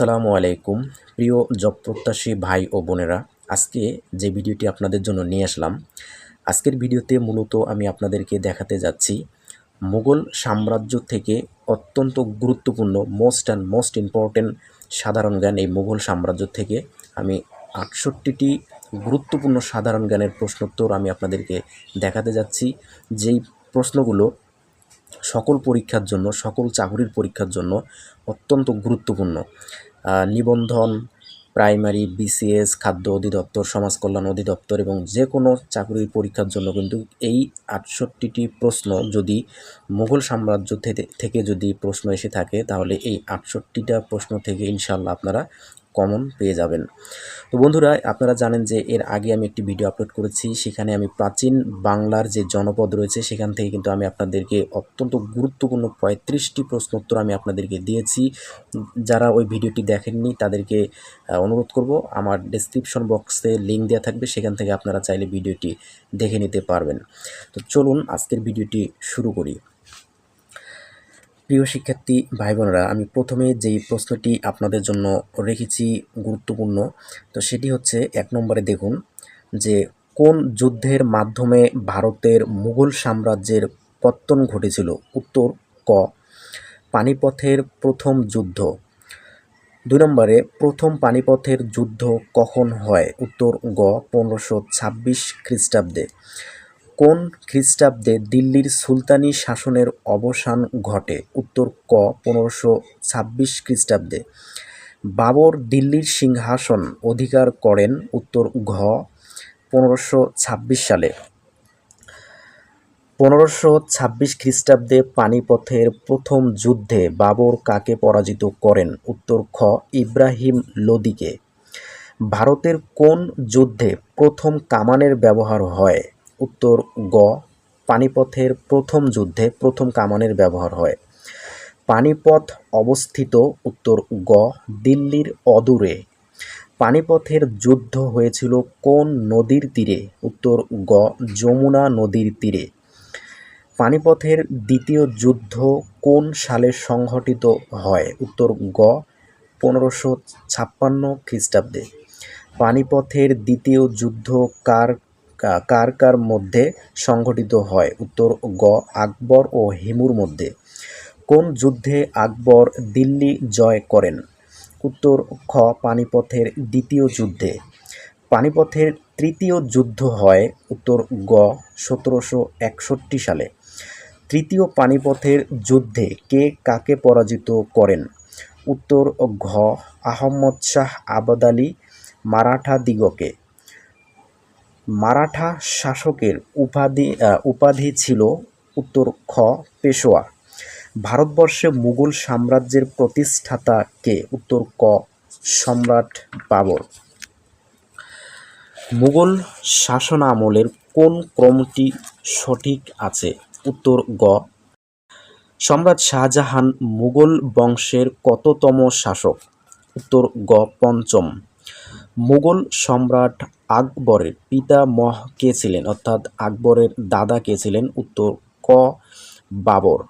আসসালামু আলাইকুম। প্রিয় জব প্রত্যাশী ভাই ও বোনেরা, আজকে যে ভিডিওটি আপনাদের জন্য নিয়ে আসলাম, আজকের ভিডিওতে মূলত আমি আপনাদেরকে দেখাতে যাচ্ছি মুঘল সাম্রাজ্য থেকে অত্যন্ত গুরুত্বপূর্ণ মোস্ট অ্যান্ড মোস্ট ইম্পর্ট্যান্ট সাধারণ জ্ঞান এই মুঘল সাম্রাজ্য থেকে আমি আটষট্টিটি গুরুত্বপূর্ণ সাধারণ জ্ঞানের প্রশ্নোত্তর আমি আপনাদেরকে দেখাতে যাচ্ছি। যেই প্রশ্নগুলো সকল পরীক্ষার জন্য, সকল চাকরির পরীক্ষার জন্য অত্যন্ত গুরুত্বপূর্ণ। নিবন্ধন প্রাইমারি বিসিএস খাদ্য অধিদপ্তর সমাজ কল্যাণ অধিদপ্তর এবং যে কোনো চাকরির পরীক্ষার জন্য কিন্তু এই আটষট্টিটি প্রশ্ন যদি মুঘল সাম্রাজ্য থেকে যদি প্রশ্ন এসে থাকে, তাহলে এই আটষট্টিটা প্রশ্ন থেকে ইনশাল্লাহ আপনারা কমন পেয়ে যাবেন। তো বন্ধুরা, আপনারা জানেন যে এর আগে আমি একটি ভিডিও আপলোড করেছি। সেখানে আমি প্রাচীন বাংলার যে জনপদ রয়েছে, সেখান থেকে কিন্তু আমি আপনাদেরকে অত্যন্ত গুরুত্বপূর্ণ পঁয়ত্রিশটি প্রশ্ন উত্তর আমি আপনাদেরকে দিয়েছি। যারা ওই ভিডিওটি দেখেননি, তাদেরকে অনুরোধ করব, আমার ডেসক্রিপশন বক্সে লিঙ্ক দেওয়া থাকবে। সেখান থেকে আপনারা চাইলে ভিডিওটি দেখে নিতে পারবেন। তো চলুন, আজকের ভিডিওটি শুরু করি। প্রিয় শিক্ষার্থী ভাই বোনেরা আমি প্রথমে যেই প্রশ্নটি আপনাদের জন্য রেখেছি গুরুত্বপূর্ণ, তো সেটি হচ্ছে এক নম্বরে দেখুন যে কোন যুদ্ধের মাধ্যমে ভারতের মুঘল সাম্রাজ্যের পত্তন ঘটেছিল। উত্তর, ক, পানিপথের প্রথম যুদ্ধ। দুই নম্বরে, প্রথম পানিপথের যুদ্ধ কখন হয়? উত্তর, গ, পনেরোশো ছাব্বিশ খ্রিস্টাব্দে। কোন খ্রিস্টাব্দে দিল্লির সুলতানি শাসনের অবসান ঘটে? উত্তর ক, পনেরোশো ছাব্বিশ খ্রিস্টাব্দে। বাবর দিল্লির সিংহাসন অধিকার করেন, উত্তর ঘ, পনেরোশো ছাব্বিশ সালে। পনেরোশো ছাব্বিশ খ্রিস্টাব্দে পানিপথের প্রথম যুদ্ধে বাবর কাকে পরাজিত করেন? উত্তর খ, ইব্রাহিম লোদিকে। ভারতের কোন যুদ্ধে প্রথম কামানের ব্যবহার হয়? উত্তর গ, পানিপথের প্রথম যুদ্ধে প্রথম কামানের ব্যবহার হয়। পানিপথ অবস্থিত উত্তর গ, দিল্লির অদূরে। পানিপথের যুদ্ধ হয়েছিল কোন নদীর তীরে? উত্তর গ, যমুনা নদীর তীরে। পানিপথের দ্বিতীয় যুদ্ধ কোন সালে সংঘটিত হয়? উত্তর গ, পনেরোশো ছাপ্পান্ন খ্রিস্টাব্দে। পানিপথের দ্বিতীয় যুদ্ধ কার কার কার মধ্যে সংঘটিত হয়? উত্তর গ, আকবর ও হিমুর মধ্যে। কোন যুদ্ধে আকবর দিল্লি জয় করেন? উত্তর খ, পানিপথের দ্বিতীয় যুদ্ধে। পানিপথের তৃতীয় যুদ্ধ হয়, উত্তর গ, সতেরোশো একষট্টি সালে। তৃতীয় পানিপথের যুদ্ধে কে কাকে পরাজিত করেন? উত্তর ঘ, আহম্মদ শাহ আবাদ আলী, মারাঠা দিগকে। মারাঠা শাসকের উপাধি উপাধি ছিল উত্তর খ পেশোয়া। ভারতবর্ষে মুঘল সাম্রাজ্যের প্রতিষ্ঠাতা কে উত্তর ক সম্রাট বাবর। মুঘল শাসন আমলের কোন ক্রমটি সঠিক আছে? উত্তর গ। সম্রাট শাহজাহান মুঘল বংশের কততম শাসক? উত্তর গ পঞ্চম। মুঘল সম্রাট আকবরের পিতামহ কে ছিলেন? অর্থাৎ আকবরের দাদা কে ছিলেন? উত্তর ক, বাবর।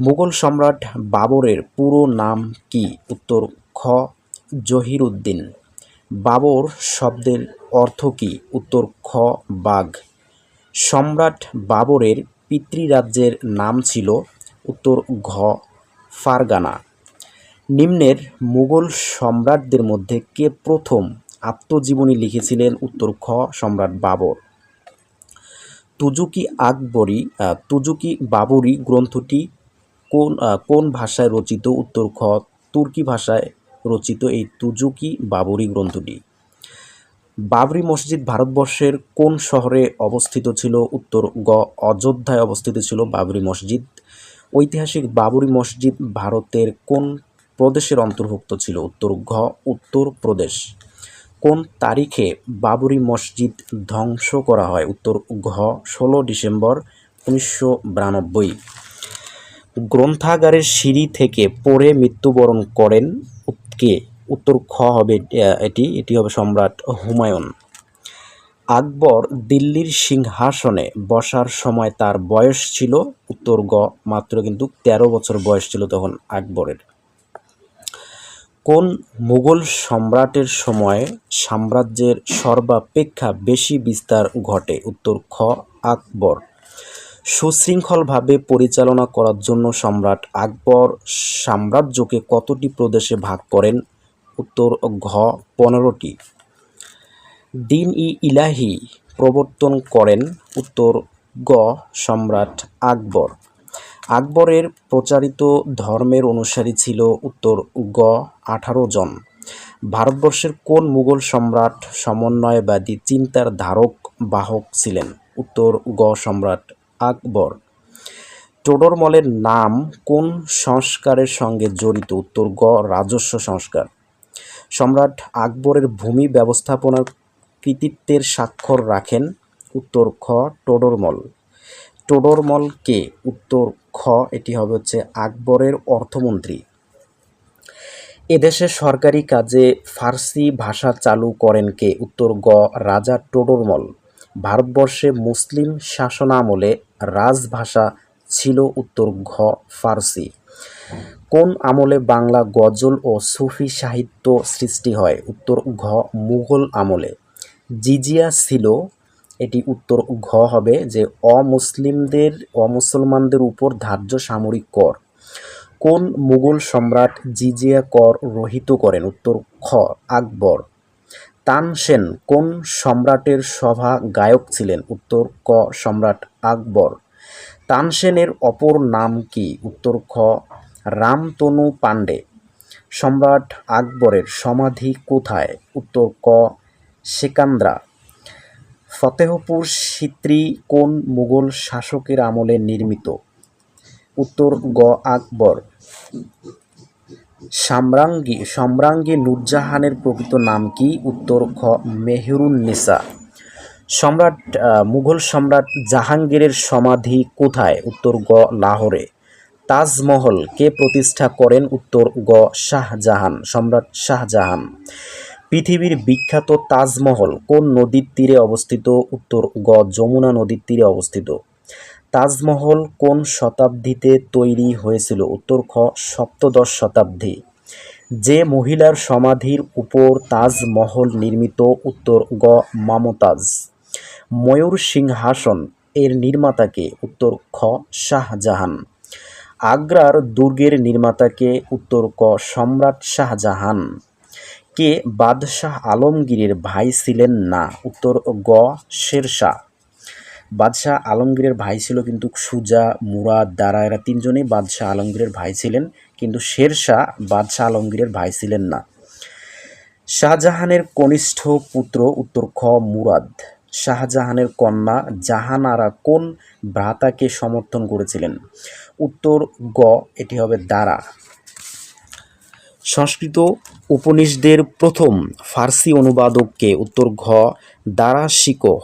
মুঘল সম্রাট বাবরের পুরো নাম কি? উত্তর খ, জহিরুদ্দিন। বাবর শব্দের অর্থ কি? উত্তর খ, বাঘ। সম্রাট বাবরের পিতৃরাজ্যের নাম ছিল, উত্তর ঘ, ফারগানা। নিম্নের মুঘল সম্রাটদের মধ্যে কে প্রথম আত্মজীবনী লিখেছিলেন? উত্তর খ, সম্রাট বাবর। তুজুকি আকবরী তুজুকি বাবরি গ্রন্থটি কোন কোন ভাষায় রচিত? উত্তর খ, তুর্কি ভাষায় রচিত এই তুজুকি বাবরি গ্রন্থটি। বাবরি মসজিদ ভারতবর্ষের কোন শহরে অবস্থিত ছিল? উত্তর গ, অযোধ্যায় অবস্থিত ছিল বাবরি মসজিদ। ঐতিহাসিক বাবরি মসজিদ ভারতের কোন প্রদেশের অন্তর্ভুক্ত ছিল উত্তর ঘ, উত্তর প্রদেশ। কোন তারিখে বাবরি মসজিদ ধ্বংস করা হয়? উত্তর ঘ, ষোলো ডিসেম্বর উনিশশো বিরানব্বই। গ্রন্থাগারের সিঁড়ি থেকে পড়ে মৃত্যুবরণ করেন কে? উত্তর খ হবে এটি এটি হবে সম্রাট হুমায়ুন। আকবর দিল্লির সিংহাসনে বসার সময় তার বয়স ছিল, উত্তর গ, মাত্র কিন্তু তেরো বছর বয়স ছিল তখন আকবরের। কোন মুঘল সম্রাটের সময় সাম্রাজ্যের সর্বাপেক্ষা বেশি বিস্তার ঘটে? উত্তর, খ, আকবর। সুশৃঙ্খলভাবে পরিচালনা করার জন্য সম্রাট আকবর সাম্রাজ্যকে কতটি প্রদেশে ভাগ করেন? উত্তর, ঘ, পনেরোটি। দিন ই ইলাহি প্রবর্তন করেন। উত্তর, গ, সম্রাট আকবর। আকবরের প্রচারিত ধর্মের অনুসারী ছিল উত্তর গ, আঠারো জন। ভারতবর্ষের কোন মুঘল সম্রাট সমন্বয়বাদী চিন্তার ধারক বাহক ছিলেন? উত্তর গ, সম্রাট আকবর। টোডরমলের নাম কোন সংস্কারের সঙ্গে জড়িত? উত্তর গ, রাজস্ব সংস্কার। সম্রাট আকবরের ভূমি ব্যবস্থাপনার কৃতিত্বের স্বাক্ষর রাখেন উত্তর খ টোডরমল টোডরমল কে? উত্তর খ, এটি হবে হচ্ছে আকবরের অর্থমন্ত্রী। এদেশে সরকারি কাজে ফার্সি ভাষা চালু করেন কে? উত্তর গ, রাজা টোডরমল ভারতবর্ষে মুসলিম শাসনামলে রাজভাষা ছিল উত্তর ঘ, ফার্সি। কোন আমলে বাংলা গজল ও সুফি সাহিত্য সৃষ্টি হয়? উত্তর ঘ, মুঘল আমলে। জিজিয়া ছিল এটি উত্তর ঘ হবে যে অমুসলিমদের, অমুসলমানদের উপর ধার্য সামরিক কর। কোন মুঘল সম্রাট জিজিয়া কর রহিত করেন? উত্তর খ, আকবর। তানসেন কোন সম্রাটের সভা গায়ক ছিলেন? উত্তর ক, সম্রাট আকবর। তানসেনের অপর নাম কি? উত্তর খ, রামতনু পাণ্ডে। সম্রাট আকবরের সমাধি কোথায়? উত্তর ক, সেকান্দ্রা। ফতেহপুর সিত্রি কোন মুঘল শাসকের আমলে নির্মিত? উত্তর গ আকবর। সাম্রাঙ্গী সম্রাঙ্গী নূরজাহানের প্রকৃত নাম কি? উত্তর খ মেহরুন্নিসা। সম্রাট মুঘল সম্রাট জাহাঙ্গীরের সমাধি কোথায়? উত্তর গ লাহোরে। তাজমহল কে প্রতিষ্ঠা করেন? উত্তর গ শাহজাহান, সম্রাট শাহজাহান। পৃথিবীর বিখ্যাত তাজমহল কোন নদীর তীরে অবস্থিত? উত্তর, গ, যমুনা নদীর তীরে অবস্থিত। তাজমহল কোন শতাব্দীতে তৈরি হয়েছিল? উত্তর, খ, সপ্তদশ শতাব্দী। যে মহিলার সমাধির উপর তাজমহল নির্মিত, উত্তর, গ, মামতাজ। ময়ূর সিংহাসন এর নির্মাতাকে, উত্তর, খ, শাহজাহান। আগ্রার দুর্গের নির্মাতাকে, উত্তর, ক, সম্রাট শাহজাহান। কে বাদশাহ আলমগীরের ভাই ছিলেন না? উত্তর গ, শেরশাহ। বাদশাহ আলমগীরের ভাই ছিল কিন্তু সুজা, মুরাদ, দারা, এরা তিনজনেই বাদশাহ আলমগীরের ভাই ছিলেন, কিন্তু শেরশাহ বাদশাহ আলমগীরের ভাই ছিলেন না। শাহজাহানের কনিষ্ঠ পুত্র, উত্তর খ, মুরাদ। শাহজাহানের কন্যা জাহানারা কোন ভ্রাতাকে সমর্থন করেছিলেন? উত্তর গ, এটি হবে দারা। সংস্কৃত উপনিষদের প্রথম ফার্সি অনুবাদককে উত্তর ঘ দারা শিকো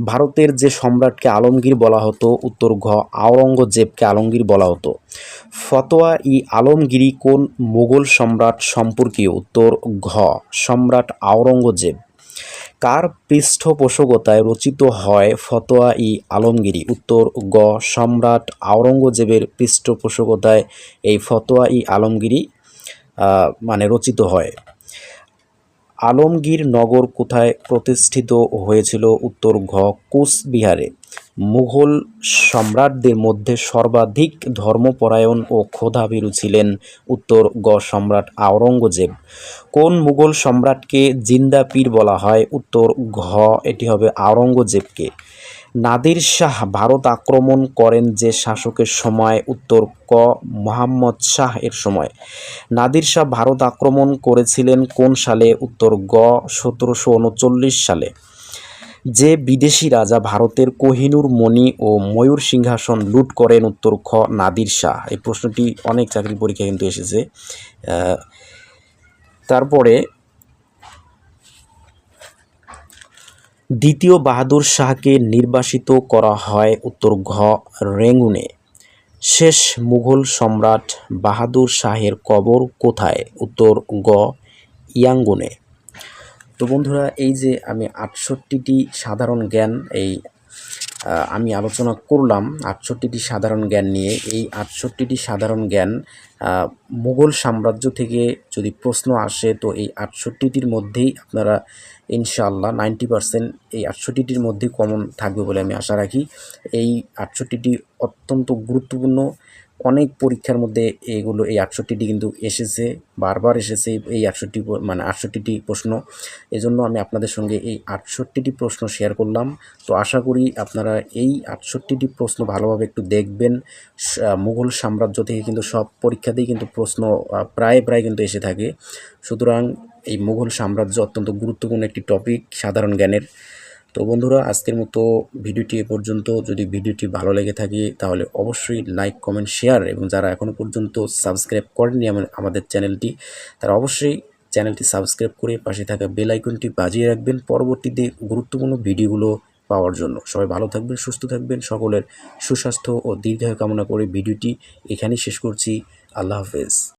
ভারতের যে সম্রাটকে আলমগীর বলা হতো, উত্তর ঘ আওরঙ্গজেবকে আলমগীর বলা হতো। ফতোয়া ই আলমগিরি কোন মুঘল সম্রাট সম্পর্কীয়? উত্তর ঘ, সম্রাট আওরঙ্গজেব। কার পৃষ্ঠপোষকতায় রচিত হয় ফতোয়া ই আলমগিরি? উত্তর গ সম্রাট আওরঙ্গজেবের পৃষ্ঠপোষকতায় এই ফতোয়া ই আলমগীরি মানে রচিত হয়। আলমগীর নগর কোথায় প্রতিষ্ঠিত হয়েছিল উত্তর ঘ কোচবিহারে? মুঘল সম্রাটদের মধ্যে সর্বাধিক ধর্মপরায়ণ ও ক্ষোধাভীরু ছিলেন উত্তর গ সম্রাট আওরঙ্গজেব। কোন মুঘল সম্রাটকে জিন্দা পীর বলা হয়? উত্তর ঘ, এটি হবে আওরঙ্গজেবকে। নাদির শাহ ভারত আক্রমণ করেন যে শাসকের সময়, উত্তর ক, মোহাম্মদ শাহ এর সময়। নাদির শাহ ভারত আক্রমণ করেছিলেন কোন সালে? উত্তর গ, সতেরোশো উনচল্লিশ সালে। যে বিদেশি রাজা ভারতের কোহিনূর, মণি ও ময়ূর সিংহাসন লুট করেন, উত্তর খ, নাদির শাহ। এই প্রশ্নটি অনেক চাকরি পরীক্ষা কিন্তু এসেছে। তারপরে দ্বিতীয় বাহাদুর শাহকে নির্বাসিত করা হয় উত্তর ঘ রেঙ্গুনে। শেষ মুঘল সম্রাট বাহাদুর শাহের কবর কোথায়? উত্তর গ ইয়াঙ্গুনে। তো বন্ধুরা, এই যে আমি আটষট্টিটি সাধারণ জ্ঞান এই আমি আলোচনা করলাম আটষট্টিটি সাধারণ জ্ঞান নিয়ে। এই আটষট্টিটি সাধারণ জ্ঞান মুঘল সাম্রাজ্য থেকে যদি প্রশ্ন আসে, তো এই আটষট্টিটির মধ্যেই আপনারা ইনশাআল্লাহ নাইনটি পার্সেন্ট এই আটষট্টিটির মধ্যেই কমন থাকবে বলে আমি আশা রাখি। এই আটষট্টিটি অত্যন্ত গুরুত্বপূর্ণ অনেক পরীক্ষার মধ্যে এইগুলো এই আটষট্টিটি কিন্তু এসেছে, বারবার এসেছে এই আটষট্টি মানে আটষট্টিটি প্রশ্ন। এজন্য আমি আপনাদের সঙ্গে এই আটষট্টিটি প্রশ্ন শেয়ার করলাম। তো আশা করি আপনারা এই আটষট্টিটি প্রশ্ন ভালোভাবে একটু দেখবেন। মুঘল সাম্রাজ্য থেকে কিন্তু সব পরীক্ষাতেই কিন্তু প্রশ্ন প্রায় প্রায় কিন্তু এসে থাকে। সুতরাং এই মুঘল সাম্রাজ্য অত্যন্ত গুরুত্বপূর্ণ একটি টপিক সাধারণ জ্ঞানের। তো বন্ধুরা, আজকের মতো ভিডিওটি এ পর্যন্ত। যদি ভিডিওটি ভালো লেগে থাকে, তাহলে অবশ্যই লাইক কমেন্ট শেয়ার এবং যারা এখনও পর্যন্ত সাবস্ক্রাইব করেননি আমা- আমাদের চ্যানেলটি, তারা অবশ্যই চ্যানেলটি সাবস্ক্রাইব করে পাশে থাকা বেল আইকনটি বাজিয়ে রাখবেন পরবর্তীতে গুরুত্বপূর্ণ ভিডিওগুলো পাওয়ার জন্য। সবাই ভালো থাকবেন, সুস্থ থাকবেন, সকলের সুস্বাস্থ্য ও দীর্ঘায়ু কামনা করে ভিডিওটি এখানেই শেষ করছি। আল্লাহ হাফেজ।